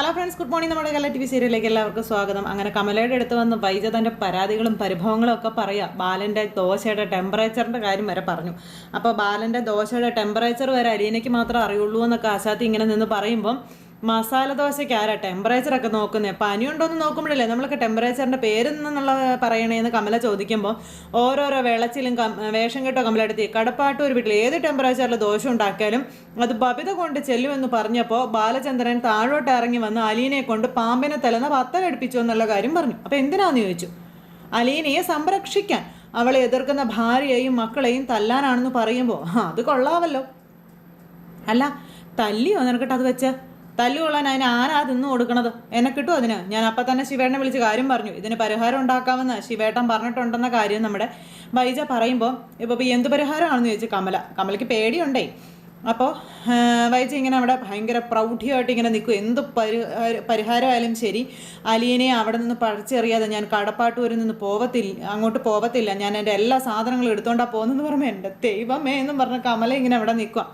Hello friends good morning നമ്മുടെ കല T V സീരിയലിലേക്ക് എല്ലാവർക്കും സ്വാഗതം. അങ്ങനെ കമലയുടെ അടുത്ത് വന്ന് വൈജ തന്റെ പരാതികളും പരിഭവങ്ങളും ഒക്കെ പറയുക ബാലന്റെ ദോശയുടെ ടെമ്പറേച്ചറിന്റെ കാര്യം വരെ പറഞ്ഞു. അപ്പോൾ ബാലന്റെ ദോശയുടെ ടെമ്പറേച്ചർ വരെ അലീനയ്ക്ക് മാത്രമേ അറിയുള്ളൂ എന്നൊക്കെ ആശാത്തി ഇങ്ങനെ നിന്ന് പറയുമ്പം മസാല ദോശയ്ക്ക് ആരാ ടെമ്പറേച്ചർ ഒക്കെ നോക്കുന്നത് പനിയുണ്ടോ എന്ന് നോക്കുമ്പോഴല്ലേ നമ്മൾക്ക് ടെമ്പറേച്ചറിന്റെ പേര് എന്നുള്ള പറയണേന്ന് കമല ചോദിക്കുമ്പോൾ ഓരോരോ വെളച്ചിലും വേഷം കെട്ടോ കമലെടുത്തി കടപ്പാട്ട് ഒരു വീട്ടിൽ ഏത് ടെമ്പറേച്ചറിൽ ദോശ ഉണ്ടാക്കിയാലും അത് ബബിത കൊണ്ട് ചെല്ലുമെന്ന് പറഞ്ഞപ്പോൾ ബാലചന്ദ്രൻ താഴോട്ട് ഇറങ്ങി വന്ന് അലീനെ കൊണ്ട് പാമ്പിനെ തലന്ന് പത്തലടുപ്പിച്ചു എന്നുള്ള കാര്യം പറഞ്ഞു. അപ്പോൾ എന്തിനാന്ന് ചോദിച്ചു? അലീനയെ സംരക്ഷിക്കാൻ അവളെ എതിർക്കുന്ന ഭാര്യയെയും മക്കളെയും തല്ലാനാണെന്ന് പറയുമ്പോൾ അത് കൊള്ളാവല്ലോ. അല്ല തല്ലിയോ നിനക്കിട്ട് അത് വെച്ച്? തല്ലു കൊള്ളാൻ അതിന് ആരാ തിന്നു കൊടുക്കണത്? എന്നെ കിട്ടുമോ അതിന്? ഞാൻ അപ്പം തന്നെ ശിവേട്ടനെ വിളിച്ച് കാര്യം പറഞ്ഞു. ഇതിന് പരിഹാരം ഉണ്ടാക്കാമെന്ന് ശിവേട്ടൻ പറഞ്ഞിട്ടുണ്ടെന്ന കാര്യം നമ്മുടെ ബൈജ പറയുമ്പോൾ ഇപ്പോൾ ഇപ്പോൾ എന്ത് പരിഹാരമാണെന്ന് ചോദിച്ചു കമല. കമലയ്ക്ക് പേടിയുണ്ടേ. അപ്പോൾ വൈജ ഇങ്ങനെ അവിടെ ഭയങ്കര പ്രൗഢിയായിട്ട് ഇങ്ങനെ നിൽക്കും. എന്ത് പരി പരിഹാരമായാലും ശരി അലിയനെ അവിടെ നിന്ന് പറിച്ചെറിയാതെ ഞാൻ കടപ്പാട്ടൂരിൽ നിന്ന് പോവത്തില്ല അങ്ങോട്ട് പോവത്തില്ല. ഞാൻ എന്റെ എല്ലാ സാധനങ്ങളും എടുത്തോണ്ടാ പോകുന്നതെന്ന് പറയുമ്പോൾ എന്റെ ദൈവമേ എന്നും പറഞ്ഞ കമല ഇങ്ങനെ അവിടെ നിൽക്കുക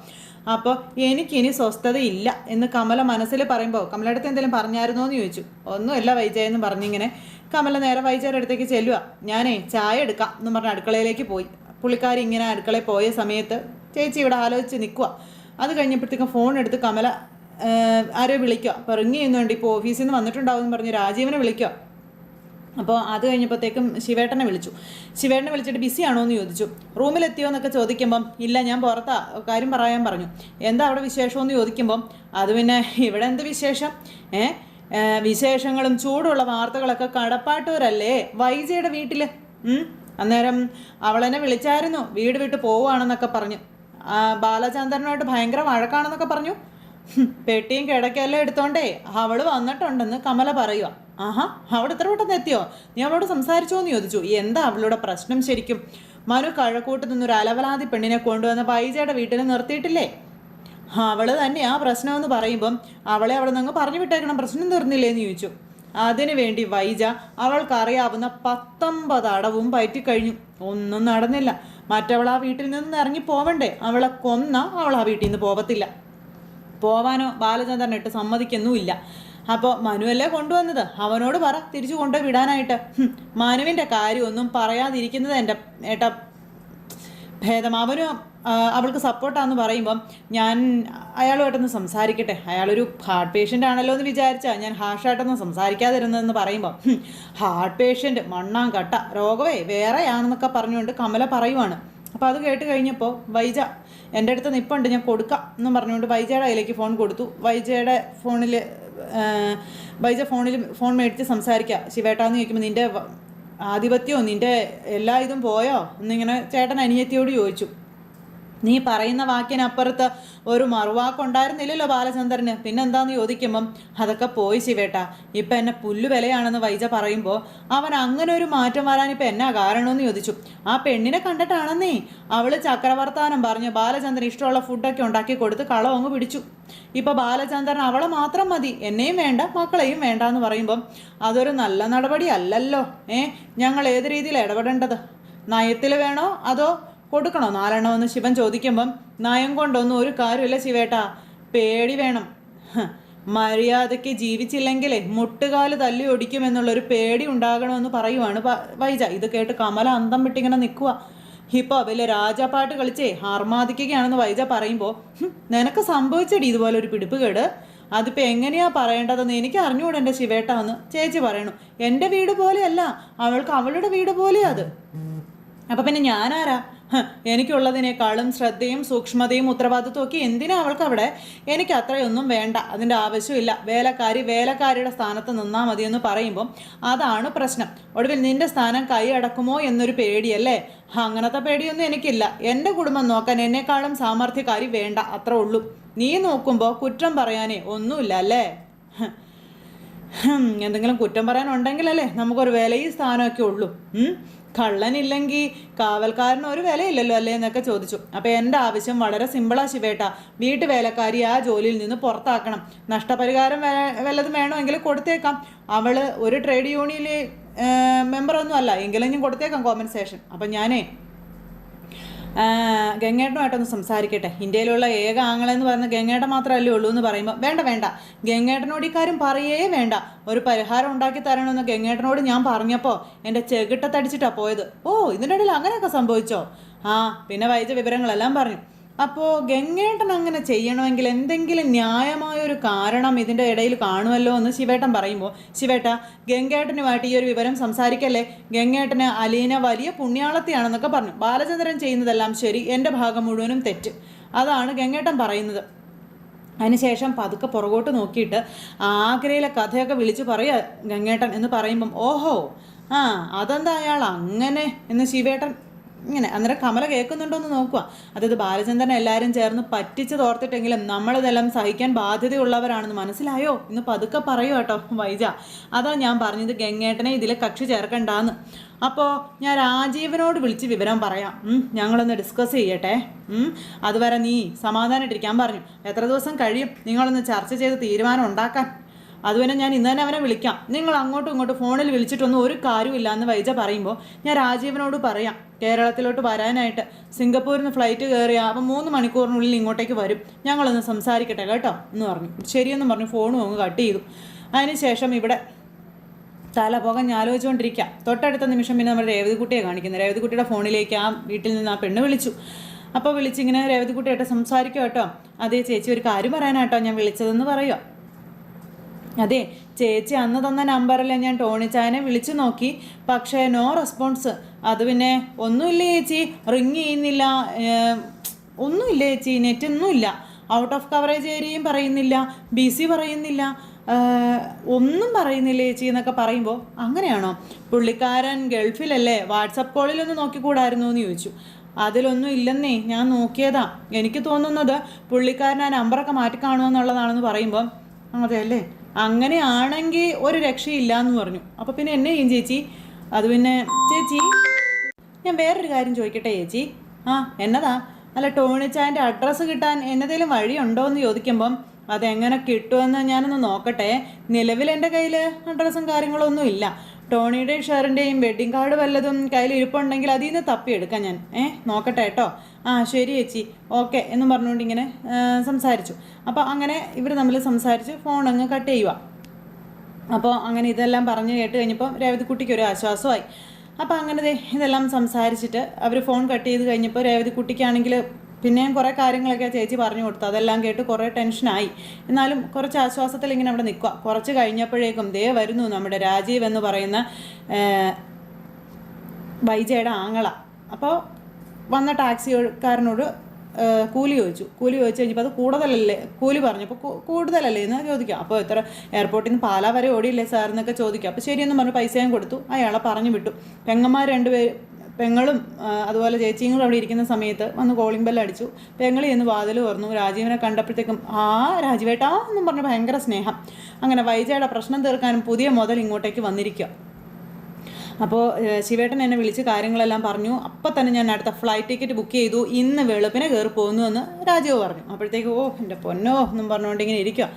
അപ്പോൾ എനിക്കിനി സ്വസ്ഥതയില്ല എന്ന് കമല മനസ്സിൽ പറയുമ്പോൾ കമലയുടെ അടുത്ത് എന്തെങ്കിലും പറഞ്ഞായിരുന്നോ? എന്ന് ചോദിച്ചു. ഒന്നുമില്ല വൈജയെന്ന് പറഞ്ഞിങ്ങനെ കമല നേരെ വൈജയുടെ അടുത്തേക്ക് ചെല്ലുക ഞാനേ ചായ എടുക്കാം എന്ന് പറഞ്ഞ അടുക്കളയിലേക്ക് പോയി. പുള്ളിക്കാരി ഇങ്ങനെ അടുക്കളയിൽ പോയ സമയത്ത് ചേച്ചി ഇവിടെ ആലോചിച്ച് നിൽക്കുക അത് കഴിഞ്ഞപ്പോഴത്തേക്കും ഫോൺ എടുത്ത് കമല ആരോ വിളിക്കുക റിങ് ചെയ്യുന്നുണ്ട് ഇപ്പോൾ ഓഫീസിൽ നിന്ന് വന്നിട്ടുണ്ടാവും എന്ന് പറഞ്ഞ് രാജീവനെ വിളിക്കുക അപ്പോൾ അത് കഴിഞ്ഞപ്പോഴത്തേക്കും ശിവേട്ടനെ വിളിച്ചു. ശിവേട്ടനെ വിളിച്ചിട്ട് ബിസി ആണോ എന്ന് ചോദിച്ചു. റൂമിലെത്തിയോ എന്നൊക്കെ ചോദിക്കുമ്പം ഇല്ല ഞാൻ പുറത്താ. കാര്യം പറയാൻ പറഞ്ഞു. എന്താ അവിടെ വിശേഷമെന്ന് ചോദിക്കുമ്പം അത് പിന്നെ ഇവിടെ എന്ത് വിശേഷം? ഏ വിശേഷങ്ങളും ചൂടുള്ള വാർത്തകളൊക്കെ കടപ്പാട്ടൂരല്ലേ? വൈജയുടെ വീട്ടിൽ അന്നേരം അവളെന്നെ വിളിച്ചായിരുന്നു. വീട് വിട്ട് പോവുകയാണെന്നൊക്കെ പറഞ്ഞു. ബാലചന്ദ്രനുമായിട്ട് ഭയങ്കര വഴക്കാണെന്നൊക്കെ പറഞ്ഞു. പെട്ടിയും കിടക്കെല്ലാം എടുത്തോണ്ടേ അവൾ വന്നിട്ടുണ്ടെന്ന് കമല പറയുക ആഹാ അവിടെ എത്ര പെട്ടെന്ന് എത്തിയോ? നീ അവളോട് സംസാരിച്ചോ എന്ന് ചോദിച്ചു. എന്താ അവളുടെ പ്രശ്നം ശരിക്കും? മനു കഴക്കൂട്ട് നിന്നൊരു അലവലാതി പെണ്ണിനെ കൊണ്ടുവന്ന് പൈജയുടെ വീട്ടിൽ നിർത്തിയിട്ടില്ലേ? അവൾ ആ പ്രശ്നമെന്ന് പറയുമ്പം അവളെ അവിടെ നിന്ന് പറഞ്ഞു വിട്ടേക്കണം പ്രശ്നം തീർന്നില്ലേ എന്ന് ചോദിച്ചു. അതിനു വേണ്ടി വൈജ അവൾക്കറിയാവുന്ന പത്തൊമ്പത് അടവും പറ്റിക്കഴിഞ്ഞു ഒന്നും നടന്നില്ല. മറ്റവൾ ആ വീട്ടിൽ നിന്ന് ഇറങ്ങി പോവണ്ടേ? അവളെ കൊന്ന അവൾ ആ വീട്ടിൽ നിന്ന് പോവത്തില്ല. പോവാനോ ബാലചന്ദ്രൻ ഇട്ട് സമ്മതിക്കുന്നുമില്ല. അപ്പോൾ മനുവല്ലേ കൊണ്ടുവന്നത്? അവനോട് പറ തിരിച്ചു കൊണ്ടു വിടാനായിട്ട് മനുവിന്റെ കാര്യമൊന്നും പറയാതിരിക്കുന്നത് എന്റെ ഏട്ട ഭേദം അവനും അവൾക്ക് സപ്പോർട്ടാന്ന് പറയുമ്പം ഞാൻ അയാളുമായിട്ടൊന്ന് സംസാരിക്കട്ടെ. അയാളൊരു ഹാർട്ട് പേഷ്യന്റ് ആണല്ലോ എന്ന് വിചാരിച്ചാൽ ഞാൻ ഹാർഷായിട്ടൊന്നും സംസാരിക്കാതിരുന്നതെന്ന് പറയുമ്പം. ഹാർട്ട് പേഷ്യന്റ് മണ്ണാം കട്ട രോഗമേ വേറെയാണെന്നൊക്കെ പറഞ്ഞുകൊണ്ട് കമല പറയുവാണ്. അപ്പോൾ അത് കേട്ട് കഴിഞ്ഞപ്പോൾ വൈജ എന്റെ അടുത്ത് നിപ്പുണ്ട് ഞാൻ കൊടുക്കാം എന്ന് പറഞ്ഞുകൊണ്ട് വൈജയുടെ കയ്യിലേക്ക് ഫോൺ കൊടുത്തു. വൈജയുടെ ഫോണിൽ വൈജ ഫോണിൽ ഫോൺ മേടിച്ച് സംസാരിക്കുക ശിവേട്ടാന്ന് ചോദിക്കുമ്പോൾ നിന്റെ ആധിപത്യമോ നിന്റെ എല്ലാ ഇതും പോയോ? എന്നിങ്ങനെ ചേട്ടൻ അനിയത്തിയോട് ചോദിച്ചു. നീ പറയുന്ന വാക്കിനപ്പുറത്ത് ഒരു മറുവാക്കുണ്ടായിരുന്നില്ലല്ലോ ബാലചന്ദ്രന്. പിന്നെന്താന്ന് ചോദിക്കുമ്പം അതൊക്കെ പോയി ശിവേട്ട ഇപ്പം എന്നെ പുല്ലു വിലയാണെന്ന് വൈജ പറയുമ്പോൾ അവൻ അങ്ങനെ ഒരു മാറ്റം വരാൻ ഇപ്പം എന്നാ കാരണമെന്ന് ചോദിച്ചു. ആ പെണ്ണിനെ കണ്ടിട്ടാണെന്നേ അവൾ ചക്രവർത്താനം പറഞ്ഞു ബാലചന്ദ്രൻ ഇഷ്ടമുള്ള ഫുഡൊക്കെ ഉണ്ടാക്കി കൊടുത്ത് കളം അങ്ങ് പിടിച്ചു. ഇപ്പൊ ബാലചന്ദ്രൻ അവളെ മാത്രം മതി എന്നെയും വേണ്ട മക്കളെയും വേണ്ട എന്ന് പറയുമ്പം അതൊരു നല്ല നടപടി അല്ലല്ലോ ഏ? ഞങ്ങൾ ഏത് രീതിയിൽ ഇടപെടേണ്ടത്? നയത്തിൽ വേണോ അതോ കൊടുക്കണോ? നാലെണ്ണമെന്ന് ശിവൻ ചോദിക്കുമ്പം നയം കൊണ്ടൊന്നും ഒരു കാര്യമില്ല ശിവേട്ടാ. പേടി വേണം. മര്യാദയ്ക്ക് ജീവിച്ചില്ലെങ്കിലേ മുട്ടുകാൽ തല്ലി ഒടിക്കുമെന്നുള്ളൊരു പേടി ഉണ്ടാകണമെന്ന് പറയുവാണ് വൈജ. ഇത് കേട്ട് കമല അന്തം വിട്ടിങ്ങനെ നിൽക്കുക ഹിപ്പോ വലിയ രാജാപ്പാട്ട് കളിച്ചേ ഹാർമാദിക്കുകയാണെന്ന് വൈജ പറയുമ്പോൾ നിനക്ക് സംഭവിച്ചടി ഇതുപോലെ ഒരു പിടിപ്പുകേട് അതിപ്പോൾ എങ്ങനെയാ പറയേണ്ടതെന്ന് എനിക്ക് അറിഞ്ഞുകൂടെ എന്റെ ശിവേട്ടാന്ന് ചേച്ചി പറയണു. എന്റെ വീട് പോലെയല്ല അവൾക്ക് അവളുടെ വീട് പോലെയാ അത്. അപ്പൊ പിന്നെ ഞാനാരാ? എനിക്കുള്ളതിനേക്കാളും ശ്രദ്ധയും സൂക്ഷ്മതയും ഉത്തരവാദിത്വം ഒക്കെ എന്തിനാ അവൾക്ക് അവിടെ എനിക്ക് അത്രയൊന്നും വേണ്ട അതിന്റെ ആവശ്യമില്ല. വേലക്കാരി വേലക്കാരിയുടെ സ്ഥാനത്ത് നിന്നാൽ മതി എന്ന് പറയുമ്പം അതാണ് പ്രശ്നം. ഒടുവിൽ നിന്റെ സ്ഥാനം കൈയടക്കുമോ എന്നൊരു പേടിയല്ലേ? അങ്ങനത്തെ പേടിയൊന്നും എനിക്കില്ല. എന്റെ കുടുംബം നോക്കാൻ എന്നെക്കാളും സാമർഥ്യക്കാരി വേണ്ട അത്ര ഉള്ളൂ. നീ നോക്കുമ്പോൾ കുറ്റം പറയാനേ ഒന്നുമില്ല അല്ലേ? എന്തെങ്കിലും കുറ്റം പറയാനുണ്ടെങ്കിലല്ലേ നമുക്കൊരു വിലയും സ്ഥാനമൊക്കെ ഉള്ളൂ? കള്ളനില്ലെങ്കിൽ കാവൽക്കാരന് ഒരു വിലയില്ലല്ലോ അല്ലേ എന്നൊക്കെ ചോദിച്ചു. അപ്പോൾ എന്റെ ആവശ്യം വളരെ സിമ്പിളാണ് ശിവേട്ട. വീട്ടു വേലക്കാരി ആ ജോലിയിൽ നിന്ന് പുറത്താക്കണം. നഷ്ടപരിഹാരം വല്ലതും വേണമെങ്കിൽ കൊടുത്തേക്കാം. അവൾ ഒരു ട്രേഡ് യൂണിയനിൽ മെമ്പറൊന്നും അല്ല. എങ്കിലും കൊടുത്തേക്കാം കോമ്പൻസേഷൻ അപ്പം ഞാനേ ഗംഗേട്ടനുമായിട്ടൊന്ന് സംസാരിക്കട്ടെ. ഇന്ത്യയിലുള്ള ഏക ആങ്ങളെന്ന് പറയുന്ന ഗംഗേട്ടൻ മാത്രമല്ലേ ഉള്ളൂ എന്ന് പറയുമ്പോൾ വേണ്ട വേണ്ട. ഗംഗേട്ടനോട് ഇക്കാര്യം പറയേ വേണ്ട. ഒരു പരിഹാരം ഉണ്ടാക്കി തരണമെന്ന് ഗംഗേട്ടനോട് ഞാൻ പറഞ്ഞപ്പോൾ എന്റെ ചെകിട്ടത്തടിച്ചിട്ടാണ് പോയത്. ഓ ഇതിന്റെ ഇടയിൽ അങ്ങനെയൊക്കെ സംഭവിച്ചോ? ആ പിന്നെ വൈദ്യ വിവരങ്ങളെല്ലാം പറഞ്ഞു. അപ്പോൾ ഗംഗേട്ടൻ അങ്ങനെ ചെയ്യണമെങ്കിൽ എന്തെങ്കിലും ന്യായമായ ഒരു കാരണം ഇതിന്റെ ഇടയിൽ കാണുമല്ലോ എന്ന് ശിവേട്ടൻ പറയുമ്പോൾ ശിവേട്ട ഗംഗേട്ടനുമായിട്ട് ഈ ഒരു വിവരം സംസാരിക്കല്ലേ? ഗംഗേട്ടന് അലീന വലിയ പുണ്യാളത്തിയാണെന്നൊക്കെ പറഞ്ഞു. ബാലചന്ദ്രൻ ചെയ്യുന്നതെല്ലാം ശരി എന്റെ ഭാഗം മുഴുവനും തെറ്റ്. അതാണ് ഗംഗേട്ടൻ പറയുന്നത്. അതിനുശേഷം പതുക്കെ പുറകോട്ട് നോക്കിയിട്ട് ആഗ്രയിലെ കഥയൊക്കെ വിളിച്ച് പറയുക ഗംഗേട്ടൻ എന്ന് പറയുമ്പം ഓഹോ ആ അതെന്താ അയാൾ അങ്ങനെ? എന്ന് ശിവേട്ടൻ ഇങ്ങനെ അന്നേരം കമല കേൾക്കുന്നുണ്ടോ എന്ന് നോക്കുക അതായത് ബാലചന്ദ്രൻ എല്ലാവരും ചേർന്ന് പറ്റിച്ച് തോർത്തിട്ടെങ്കിലും നമ്മളിതെല്ലാം സഹിക്കാൻ ബാധ്യതയുള്ളവരാണെന്ന് മനസ്സിലായോ? ഇന്ന് പതുക്കെ പറയൂ കേട്ടോ വൈജ. അതാ ഞാൻ പറഞ്ഞത് ഗംഗേട്ടനെ ഇതിൽ കക്ഷി ചേർക്കണ്ടാന്ന്. അപ്പോൾ ഞാൻ രാജീവനോട് വിളിച്ച് വിവരം പറയാം. ഞങ്ങളൊന്ന് ഡിസ്കസ് ചെയ്യട്ടെ. അതുവരെ നീ സമാധാനമായിട്ടിരിക്കാൻ പറഞ്ഞു. എത്ര ദിവസം കഴിയും? നിങ്ങളൊന്ന് ചർച്ച ചെയ്ത് തീരുമാനം ഉണ്ടാക്കാൻ. അതുവരെ ഞാൻ ഇന്ന് തന്നെ അവനെ വിളിക്കാം. നിങ്ങൾ അങ്ങോട്ടും ഇങ്ങോട്ടും ഫോണിൽ വിളിച്ചിട്ടൊന്നും ഒരു കാര്യമില്ല എന്ന് വൈജ പറയുമ്പോൾ ഞാൻ രാജീവനോട് പറയാം. കേരളത്തിലോട്ട് വരാനായിട്ട് സിംഗപ്പൂരിൽ നിന്ന് ഫ്ലൈറ്റ് കയറിയ അപ്പം മൂന്ന് മണിക്കൂറിനുള്ളിൽ ഇങ്ങോട്ടേക്ക് വരും. ഞങ്ങളൊന്ന് സംസാരിക്കട്ടെ കേട്ടോ എന്ന് പറഞ്ഞു. ശരിയെന്ന് പറഞ്ഞു ഫോണും അങ്ങ് കട്ട് ചെയ്തു. അതിനുശേഷം ഇവിടെ തല പോകാൻ ആലോചിച്ചുകൊണ്ടിരിക്കുക തൊട്ടടുത്ത നിമിഷം പിന്നെ നമ്മുടെ രേവതിക്കുട്ടിയെ കാണിക്കുന്നത് രേവതിക്കുട്ടിയുടെ ഫോണിലേക്ക് ആ വീട്ടിൽ നിന്ന് ആ പെണ്ണ് വിളിച്ചു. അപ്പോൾ വിളിച്ചിങ്ങനെ രേവതിക്കുട്ടിയായിട്ട് സംസാരിക്കുക കേട്ടോ. അതേ ചേച്ചി ഒരു കാര്യം പറയാനാട്ടോ ഞാൻ വിളിച്ചതെന്ന് പറയുക അതെ ചേച്ചി അന്ന് തന്ന നമ്പറിൽ ഞാൻ ടോണിച്ചായനെ വിളിച്ചു നോക്കി. പക്ഷേ നോ റെസ്പോൺസ്. അത് പിന്നെ ഒന്നുമില്ല ചേച്ചി? റിങ് ചെയ്യുന്നില്ല. ഒന്നുമില്ല ചേച്ചി? നെറ്റ് ഒന്നുമില്ല. ഔട്ട് ഓഫ് കവറേജ് ഏരിയയും പറയുന്നില്ല. ബിസി പറയുന്നില്ല. ഒന്നും പറയുന്നില്ല ചേച്ചി എന്നൊക്കെ പറയുമ്പോൾ അങ്ങനെയാണോ? പുള്ളിക്കാരൻ ഗൾഫിലല്ലേ? വാട്സപ്പ് കോളിലൊന്ന് നോക്കിക്കൂടായിരുന്നു എന്ന് ചോദിച്ചു. അതിലൊന്നും ഇല്ലെന്നേ ഞാൻ നോക്കിയതാ. എനിക്ക് തോന്നുന്നത് പുള്ളിക്കാരൻ ആ നമ്പറൊക്കെ മാറ്റി കാണുമെന്നുള്ളതാണെന്ന് പറയുമ്പോൾ അതെ അല്ലേ? അങ്ങനെയാണെങ്കിൽ ഒരു രക്ഷയില്ല എന്ന് പറഞ്ഞു. അപ്പോൾ പിന്നെ എന്നെ ചെയ്യും ചേച്ചി? അത് പിന്നെ ചേച്ചി ഞാൻ വേറൊരു കാര്യം ചോദിക്കട്ടെ ചേച്ചി? ആ എന്നതാ? അല്ല ടോണിച്ചാന്റെ അഡ്രസ്സ് കിട്ടാൻ എന്നതേലും വഴിയുണ്ടോ എന്ന് ചോദിക്കുമ്പം അതെങ്ങനെ കിട്ടുമെന്ന് ഞാനൊന്ന് നോക്കട്ടെ. നിലവിൽ എന്റെ കയ്യിൽ അഡ്രസ്സും കാര്യങ്ങളൊന്നും ഇല്ല. ടോണിയുടെയും ഷെറിന്റെയും വെഡ്ഡിങ് കാർഡ് വല്ലതും കയ്യിൽ ഇരിപ്പുണ്ടെങ്കിൽ അതിൽ നിന്ന് തപ്പിയെടുക്കാം ഞാൻ. ഏ നോക്കട്ടെ കേട്ടോ. ആ ശരി ചേച്ചി. ഓക്കെ എന്ന് പറഞ്ഞുകൊണ്ട് ഇങ്ങനെ സംസാരിച്ചു. അപ്പോൾ അങ്ങനെ ഇവർ തമ്മിൽ സംസാരിച്ച് ഫോൺ അങ്ങ് കട്ട് ചെയ്യുക അപ്പോൾ അങ്ങനെ ഇതെല്ലാം പറഞ്ഞു കേട്ട് കഴിഞ്ഞപ്പോൾ രേവതിക്കുട്ടിക്ക് ഒരു ആശ്വാസമായി. അപ്പോൾ അങ്ങനെ ഇതെല്ലാം സംസാരിച്ചിട്ട് അവർ ഫോൺ കട്ട് ചെയ്ത് കഴിഞ്ഞപ്പോൾ രേവതിക്കുട്ടിക്കാണെങ്കിൽ പിന്നെയും കുറേ കാര്യങ്ങളൊക്കെ ചേച്ചി പറഞ്ഞു കൊടുത്തു. അതെല്ലാം കേട്ട് കുറേ ടെൻഷനായി എന്നാലും കുറച്ച് ആശ്വാസത്തിൽ ഇങ്ങനെ അവിടെ നിൽക്കുക. കുറച്ച് കഴിഞ്ഞപ്പോഴേക്കും ദേ വരുന്നു നമ്മുടെ രാജീവ് എന്ന് പറയുന്ന ബൈജയുടെ ആങ്ങള. അപ്പോൾ വന്ന ടാക്സിക്കാരനോട് കൂലി ചോദിച്ചു. കൂലി ചോദിച്ചു കഴിഞ്ഞപ്പോൾ അത് കൂടുതലല്ലേ കൂലി പറഞ്ഞു. അപ്പോൾ കൂടുതലല്ലേ എന്ന് ചോദിക്കാം. അപ്പോൾ എത്ര എയർപോർട്ടിൽ നിന്ന് പാലാ വരെ ഓടിയില്ലേ സാർ എന്നൊക്കെ ചോദിക്കാം. അപ്പോൾ ശരിയെന്ന് പറഞ്ഞു പൈസയും കൊടുത്തു. അയാളെ പറഞ്ഞു വിട്ടു. പെങ്ങന്മാർ രണ്ടുപേർ പെങ്ങളും അതുപോലെ ചേച്ചിയും കൂടെ അവിടെ ഇരിക്കുന്ന സമയത്ത് വന്ന് കോളിംഗ് ബെല്ല് അടിച്ചു. പെങ്ങളി എന്ന് വാതിൽ തുറന്നു. രാജീവനെ കണ്ടപ്പോഴത്തേക്കും ആ രാജീവേട്ടാ എന്നും പറഞ്ഞ് ഭയങ്കര സ്നേഹം. അങ്ങനെ വൈജയുടെ പ്രശ്നം തീർക്കാനും പുതിയ മുതൽ ഇങ്ങോട്ടേക്ക് വന്നിരിക്കുക അപ്പോൾ ശിവേട്ടൻ എന്നെ വിളിച്ച് കാര്യങ്ങളെല്ലാം പറഞ്ഞു. അപ്പം തന്നെ ഞാൻ അടുത്ത ഫ്ലൈറ്റ് ടിക്കറ്റ് ബുക്ക് ചെയ്തു. ഇന്ന് വെളുപ്പിനെ കയറി പോകുന്നു എന്ന് രാജീവ് പറഞ്ഞു. അപ്പോഴത്തേക്ക് ഓ എന്റെ പൊന്നോ എന്നും പറഞ്ഞുകൊണ്ട് ഇങ്ങനെ ഇരിക്കുക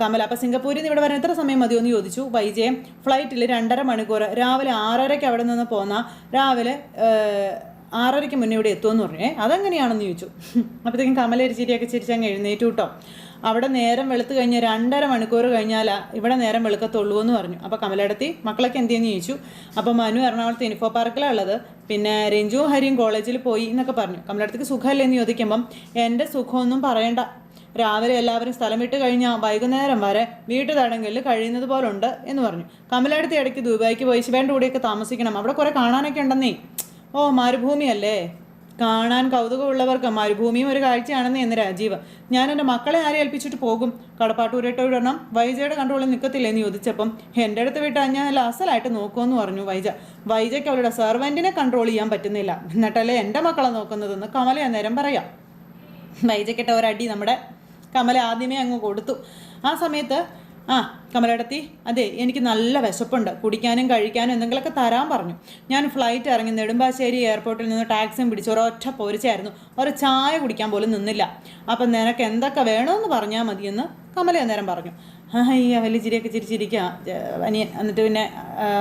കമല. സിംഗപ്പൂരിൽ നിന്ന് ഇവിടെ വരാൻ എത്ര സമയം മതിയോ എന്ന് ചോദിച്ചു. വൈജയൻ ഫ്ലൈറ്റിൽ രണ്ടര മണിക്കൂർ രാവിലെ ആറരയ്ക്ക് അവിടെ നിന്ന് പോന്ന. രാവിലെ ആറരയ്ക്ക് മുന്നേ ഇവിടെ എത്തുമെന്ന് പറഞ്ഞു. അതെങ്ങനെയാണെന്ന് ചോദിച്ചു. അപ്പോഴത്തേക്കും കമല ചിരിയൊക്കെ ചിരിച്ചങ്ങ് എഴുന്നേറ്റു കേട്ടോ. അവിടെ നേരം വെളുത്ത് കഴിഞ്ഞ് രണ്ടര മണിക്കൂർ കഴിഞ്ഞാൽ ഇവിടെ നേരം വെളുക്കത്തുള്ളൂ എന്ന് പറഞ്ഞു. അപ്പോൾ കമലയിടത്തി മക്കളൊക്കെ എന്തെന്ന് ചോദിച്ചു. അപ്പോൾ മനു എറണാകുളത്ത് ഇൻഫോ പാർക്കിലാണ് ഉള്ളത്. പിന്നെ രഞ്ജു ഹരിയും കോളേജിൽ പോയി എന്നൊക്കെ പറഞ്ഞു. കമലയിടത്തേക്ക് സുഖമല്ലേ എന്ന് ചോദിക്കുമ്പം എന്റെ സുഖമൊന്നും പറയണ്ട. രാവിലെ എല്ലാവരും സ്ഥലം വിട്ട് കഴിഞ്ഞാൽ വൈകുന്നേരം വരെ വീട്ടു തടങ്കലിൽ കഴിയുന്നത് പോലുണ്ട് എന്ന് പറഞ്ഞു. കമലടുത്ത് ഇടയ്ക്ക് ദുബായിക്ക് പോയി ശിവേന്റെ കൂടെയൊക്കെ താമസിക്കണം. അവിടെ കുറേ കാണാനൊക്കെ ഉണ്ടെന്നേ. ഓ മരുഭൂമിയല്ലേ? കാണാൻ കൗതുകമുള്ളവർക്ക് മരുഭൂമിയും ഒരു കാഴ്ചയാണെന്ന് എന്ന് രാജീവ്. ഞാൻ എന്റെ മക്കളെ ആരെ ഏൽപ്പിച്ചിട്ട് പോകും? കടപ്പാട്ടൂരട്ടോ വിടണം വൈജയുടെ കൺട്രോളിൽ നിൽക്കത്തില്ല എന്ന് ചോദിച്ചപ്പം എന്റെ അടുത്ത് വിട്ടാൽ ഞാൻ അസലായിട്ട് നോക്കുമെന്ന് പറഞ്ഞു വൈജ. വൈജയ്ക്ക് അവളുടെ സെർവന്റിനെ കൺട്രോൾ ചെയ്യാൻ പറ്റുന്നില്ല. എന്നിട്ടല്ലേ എന്റെ മക്കളെ നോക്കുന്നതെന്ന് കമല അന്നേരം പറയാം. വൈജയ്ക്കിട്ട ഒരടി നമ്മുടെ കമല ആദ്യമേ അങ്ങ് കൊടുത്തു. ആ സമയത്ത് ആ കമലടത്തി അതെ എനിക്ക് നല്ല വിശപ്പുണ്ട്. കുടിക്കാനും കഴിക്കാനും എന്തെങ്കിലുമൊക്കെ തരാൻ പറഞ്ഞു. ഞാൻ ഫ്ലൈറ്റ് ഇറങ്ങി നെടുമ്പാശ്ശേരി എയർപോർട്ടിൽ നിന്ന് ടാക്സിയും പിടിച്ച് ഒരൊറ്റ പോരിച്ചായിരുന്നു. ഒരു ചായ കുടിക്കാൻ പോലും നിന്നില്ല. അപ്പം നിനക്ക് എന്തൊക്കെ വേണമെന്ന് പറഞ്ഞാൽ മതിയെന്ന് കമല അന്നേരം പറഞ്ഞു. അയ്യ വലിയ ചിരിയൊക്കെ ചിരിച്ചിരിക്കുക അനിയൻ. എന്നിട്ട് പിന്നെ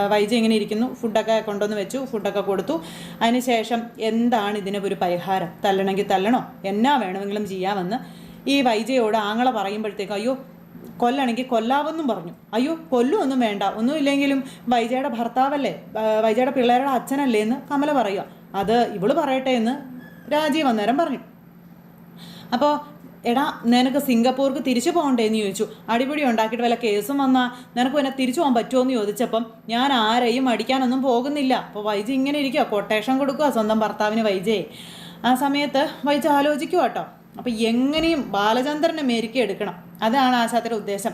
വൈജ ഇങ്ങനെ ഇരിക്കുന്നു. ഫുഡൊക്കെ കൊണ്ടുവന്ന് വെച്ചു ഫുഡൊക്കെ കൊടുത്തു. അതിനുശേഷം എന്താണ് ഇതിനൊരു പരിഹാരം? തല്ലണമെങ്കിൽ തല്ലണോ? എന്നാ വേണമെങ്കിലും ചെയ്യാമെന്ന്. ഈ വൈജയോട് ആങ്ങള പറയുമ്പോഴത്തേക്ക് അയ്യോ കൊല്ലണമെങ്കിൽ കൊല്ലാവെന്നും പറഞ്ഞു. അയ്യോ കൊല്ലുമൊന്നും വേണ്ട. ഒന്നുമില്ലെങ്കിലും വൈജയുടെ ഭർത്താവല്ലേ? വൈജയുടെ പിള്ളേരുടെ അച്ഛനല്ലേ എന്ന് കമല പറയുക. അത് ഇവൾ പറയട്ടെ എന്ന് രാജീവ് അന്നേരം പറഞ്ഞു. അപ്പോൾ എടാ നിനക്ക് സിംഗപ്പൂർക്ക് തിരിച്ചു പോകണ്ടേ എന്ന് ചോദിച്ചു. അടിപിടി ഉണ്ടാക്കിയിട്ട് വല്ല കേസും വന്നാൽ നിനക്ക് പിന്നെ തിരിച്ചു പോകാൻ പറ്റുമോ എന്ന് ചോദിച്ചപ്പം ഞാൻ ആരെയും അടിക്കാനൊന്നും പോകുന്നില്ല. അപ്പോൾ വൈജി ഇങ്ങനെ ഇരിക്കുക കൊട്ടേഷൻ കൊടുക്കുക സ്വന്തം ഭർത്താവിന് വൈജയെ. ആ സമയത്ത് വൈജ ആലോചിക്കുക കേട്ടോ അപ്പോൾ എങ്ങനെയും ബാലചന്ദ്രനെ മേരിക്ക് എടുക്കണം. അതാണ് ആശാത്തിന്റെ ഉദ്ദേശം.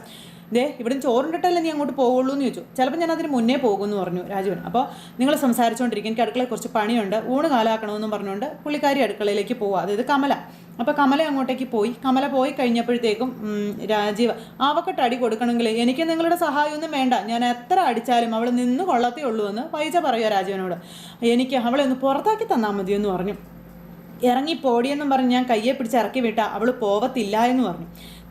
ദേ ഇവിടുന്ന് ചോറുണ്ടിട്ടല്ലേ നീ അങ്ങോട്ട് പോകുള്ളൂ എന്ന് ചോദിച്ചു. ചിലപ്പോൾ ഞാൻ അതിന് മുന്നേ പോകുമെന്ന് പറഞ്ഞു രാജുവൻ അപ്പോൾ നിങ്ങൾ സംസാരിച്ചുകൊണ്ടിരിക്കും എനിക്ക് അടുക്കളയിൽ കുറച്ച് പണിയുണ്ട്. ഊണ് കാലാക്കണമെന്നും പറഞ്ഞുകൊണ്ട് പുള്ളിക്കാരി അടുക്കളയിലേക്ക് പോവുക അതായത് കമല. അപ്പോൾ കമല അങ്ങോട്ടേക്ക് പോയി. കമല പോയി കഴിഞ്ഞപ്പോഴത്തേക്കും രാജീവ് അവക്കെട്ട് അടി കൊടുക്കണമെങ്കിൽ എനിക്ക് നിങ്ങളുടെ സഹായമൊന്നും വേണ്ട. ഞാൻ എത്ര അടിച്ചാലും അവൾ നിന്ന് കൊള്ളത്തേ ഉള്ളൂ എന്ന് പൈസ പറയുക രാജീവനോട്. എനിക്ക് അവളെ ഒന്ന് പുറത്താക്കി തന്നാൽ മതിയെന്ന് പറഞ്ഞു. ഇറങ്ങി പോടിയെന്നും പറഞ്ഞ് ഞാൻ കയ്യെ പിടിച്ച് ഇറക്കി വിട്ട അവൾ പോവത്തില്ല എന്ന് പറഞ്ഞു.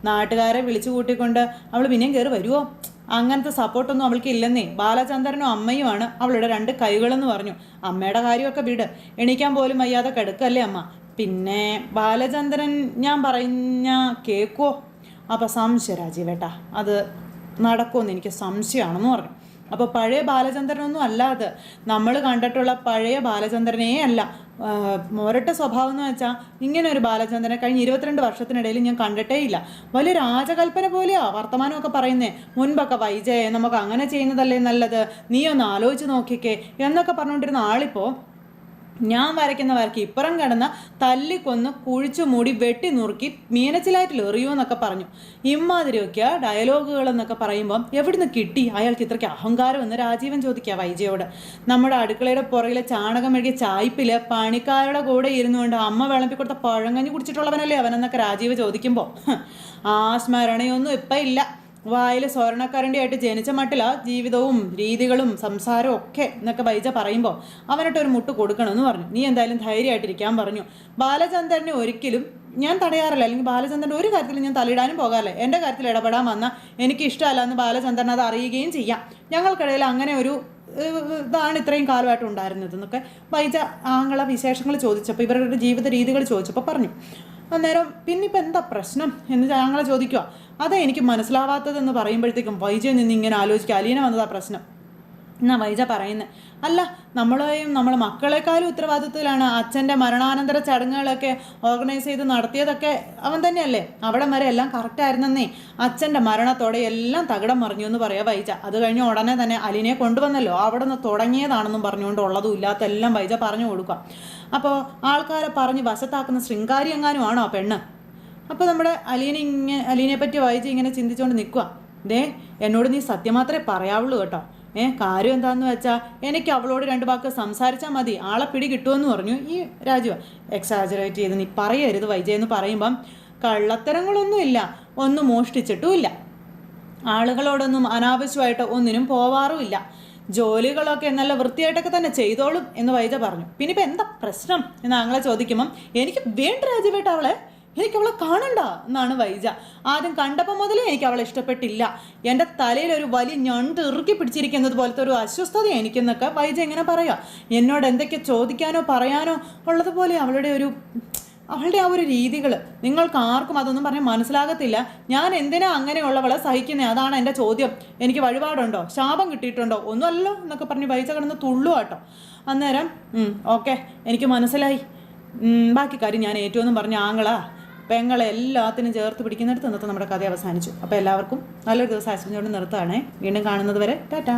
നാട്ടുകാരെ വിളിച്ചു കൂട്ടിക്കൊണ്ട് അവൾ പിന്നെയും കയറി വരുമോ അങ്ങനത്തെ സപ്പോർട്ടൊന്നും അവൾക്ക് ഇല്ലെന്നേ. ബാലചന്ദ്രനും അമ്മയുമാണ് അവളുടെ രണ്ട് കൈകളെന്ന് പറഞ്ഞു. അമ്മയുടെ കാര്യമൊക്കെ വിട്. എണീക്കാൻ പോലും വയ്യാതെ കിടക്കല്ലേ അമ്മ. പിന്നെ ബാലചന്ദ്രൻ ഞാൻ പറഞ്ഞ കേക്കോ? അപ്പം സംശയം രാജീവേട്ടാ അത് നടക്കുമെന്ന് എനിക്ക് സംശയമാണെന്ന് പറഞ്ഞു. അപ്പോൾ പഴയ ബാലചന്ദ്രനൊന്നും അല്ല അത് നമ്മൾ കണ്ടിട്ടുള്ള പഴയ ബാലചന്ദ്രനേ അല്ല. ആ, മോരട്ട സ്വഭാവം എന്ന് വെച്ചാൽ ഇങ്ങനെ ഒരു ബാലചന്ദ്രനെ കഴിഞ്ഞ ഇരുപത്തിരണ്ട് വർഷത്തിനിടയിൽ ഞാൻ കണ്ടിട്ടേ ഇല്ല. വലിയ രാജകൽപ്പന പോലെയാ വർത്തമാനമൊക്കെ പറയുന്നേ. മുൻപൊക്കെ വൈജയെ നമുക്ക് അങ്ങനെ ചെയ്യുന്നതല്ലേ നല്ലത്? നീ ഒന്ന് ആലോചിച്ച് നോക്കിക്കേ എന്നൊക്കെ പറഞ്ഞുകൊണ്ടിരുന്ന ആളിപ്പോൾ ഞാൻ വരയ്ക്കുന്ന വരയ്ക്ക് ഇപ്പുറം കിടന്ന തല്ലിക്കൊന്ന് കുഴിച്ചു മൂടി വെട്ടി നുറുക്കി മീനച്ചിലായിട്ടിൽ എറിയൂ എന്നൊക്കെ പറഞ്ഞു. ഇമ്മാതിരിയൊക്കെ ഡയലോഗുകൾ എന്നൊക്കെ പറയുമ്പം എവിടുന്ന് കിട്ടി? അയാൾക്ക് ഇത്രയ്ക്ക് അഹങ്കാരം എന്ന് രാജീവൻ ചോദിക്കുക വൈജയോട്. നമ്മുടെ അടുക്കളയുടെ പുറകിലെ ചാണകം മെഴുകിയ ചായ്പിൽ പണിക്കാരുടെ കൂടെ ഇരുന്നുകൊണ്ട് അമ്മ വിളമ്പി കൊടുത്ത പഴങ്ങഞ്ഞ് കുടിച്ചിട്ടുള്ളവനല്ലേ അവനെന്നൊക്കെ രാജീവ് ചോദിക്കുമ്പോൾ ആ സ്മരണയൊന്നും ഇപ്പം ഇല്ല. വായിൽ സ്വർണക്കരണ്ടിയായിട്ട് ജനിച്ച മട്ടില ജീവിതവും രീതികളും സംസാരവും ഒക്കെ എന്നൊക്കെ ബൈജ പറയുമ്പോൾ അവനിട്ട് ഒരു മുട്ട് കൊടുക്കണമെന്ന് പറഞ്ഞു. നീ എന്തായാലും ധൈര്യമായിട്ടിരിക്കാൻ പറഞ്ഞു. ബാലചന്ദ്രനെ ഒരിക്കലും ഞാൻ തടയാറില്ല. അല്ലെങ്കിൽ ബാലചന്ദ്രൻ ഒരു കാര്യത്തിലും ഞാൻ തലയിടാനും പോകാറില്ല. എന്റെ കാര്യത്തിൽ ഇടപെടാൻ വന്നാൽ എനിക്ക് ഇഷ്ടമല്ല എന്ന് ബാലചന്ദ്രൻ അത് അറിയുകയും ചെയ്യാം. ഞങ്ങൾക്കിടയിൽ അങ്ങനെ ഒരു ഇതാണ് ഇത്രയും കാലമായിട്ട് ഉണ്ടായിരുന്നത് എന്നൊക്കെ വൈജ ആങ്ങളെ വിശേഷങ്ങൾ ചോദിച്ചപ്പോൾ ഇവരുടെ ജീവിത രീതികൾ ചോദിച്ചപ്പോൾ പറഞ്ഞു. അന്നേരം പിന്നെ ഇപ്പം എന്താ പ്രശ്നം എന്ന് ഞങ്ങളെ ചോദിക്കുക അതേ എനിക്ക് മനസ്സിലാവാത്തതെന്ന് പറയുമ്പോഴത്തേക്കും വൈജയിൽ നിന്ന് ഇങ്ങനെ ആലോചിക്കുക അലീന വന്നതാ പ്രശ്നം. എന്നാ വൈജ പറയുന്നത് അല്ല നമ്മളെയും നമ്മൾ മക്കളെക്കാളും ഉത്തരവാദിത്വത്തിലാണ് അച്ഛന്റെ മരണാനന്തര ചടങ്ങുകളൊക്കെ ഓർഗനൈസ് ചെയ്ത് നടത്തിയതൊക്കെ അവൻ തന്നെയല്ലേ? അവിടെ വരെ എല്ലാം കറക്റ്റായിരുന്നെന്നേ അച്ഛന്റെ മരണത്തോടെ എല്ലാം തകിടം മറിഞ്ഞു എന്ന് പറയാ വൈജ അത് കഴിഞ്ഞ് ഉടനെ തന്നെ അലിനെ കൊണ്ടുവന്നല്ലോ. അവിടെ നിന്ന് തുടങ്ങിയതാണെന്നും പറഞ്ഞുകൊണ്ട് ഉള്ളതും ഇല്ലാത്ത എല്ലാം വൈജ പറഞ്ഞു കൊടുക്കാം അപ്പോൾ ആൾക്കാരെ പറഞ്ഞ് വശത്താക്കുന്ന ശൃംഗാരി എങ്ങാനും ആണോ ആ പെണ്ണ്? അപ്പോൾ നമ്മുടെ അലീനെ ഇങ്ങനെ അലീനെ പറ്റി വായിച്ച് ഇങ്ങനെ ചിന്തിച്ചുകൊണ്ട് നിൽക്കുക ദേ എന്നോട് നീ സത്യം മാത്രമേ പറയാവുള്ളൂ കേട്ടോ. ഏ കാര്യം എന്താന്ന് വെച്ചാൽ എനിക്ക് അവളോട് രണ്ട് വാക്ക് സംസാരിച്ചാൽ മതി. ആളെ പിടി കിട്ടുമെന്ന് പറഞ്ഞു ഈ രാജു. എക്സാജറേറ്റ് ചെയ്ത് നീ പറയരുത് വൈജയ് എന്ന് പറയുമ്പം കള്ളത്തരങ്ങളൊന്നുമില്ല ഒന്നും മോഷ്ടിച്ചിട്ടുമില്ല ആളുകളോടൊന്നും അനാവശ്യമായിട്ട് ഒന്നിനും പോവാറുമില്ല ജോലികളൊക്കെ നല്ല വൃത്തിയായിട്ടൊക്കെ തന്നെ ചെയ്തോളും എന്ന് വൈജ പറഞ്ഞു. പിന്നെ ഇപ്പം എന്താ പ്രശ്നം? എന്ന് ആങ്ങളെ ചോദിക്കുമ്പം എനിക്ക് വേണ്ട രാജുവേട്ട അവളെ. എനിക്ക് അവളെ കാണണ്ട എന്നാണ് വൈജ. ആദ്യം കണ്ടപ്പോൾ മുതലേ എനിക്ക് അവളെ ഇഷ്ടപ്പെട്ടില്ല. എന്റെ തലയിൽ ഒരു വലിയ ഞണ്ട് ഇറുക്കി പിടിച്ചിരിക്കുന്നത് പോലത്തെ ഒരു അസ്വസ്ഥത എനിക്കെന്നൊക്കെ വൈജ എങ്ങനെ പറയാം. എന്നോട് എന്തൊക്കെ ചോദിക്കാനോ പറയാനോ ഉള്ളതുപോലെ അവളുടെ ഒരു അവളുടെ ആ ഒരു രീതികൾ നിങ്ങൾക്ക് ആർക്കും അതൊന്നും പറഞ്ഞാൽ മനസ്സിലാകത്തില്ല. ഞാൻ എന്തിനാ അങ്ങനെയുള്ളവളെ സഹിക്കുന്നത് അതാണ് എന്റെ ചോദ്യം. എനിക്ക് വഴിപാടുണ്ടോ? ശാപം കിട്ടിയിട്ടുണ്ടോ? ഒന്നുമല്ലോ എന്നൊക്കെ പറഞ്ഞ് പൈസ കിടന്ന് തുള്ളു കേട്ടോ. അന്നേരം ഓക്കെ എനിക്ക് മനസ്സിലായി. ബാക്കി കാര്യം ഞാൻ ഏറ്റവും പറഞ്ഞ ആങ്ങളാ. പെങ്ങളെ എല്ലാത്തിനും ചേർത്ത് പിടിക്കുന്നിടത്ത് നിന്നിട്ട് നമ്മുടെ കഥ അവസാനിച്ചു. അപ്പോൾ എല്ലാവർക്കും നല്ലൊരു ദിവസം ആശംസിച്ചുകൊണ്ട് നിർത്തുകയാണേ. വീണ്ടും കാണുന്നത് വരെ ടാറ്റാ.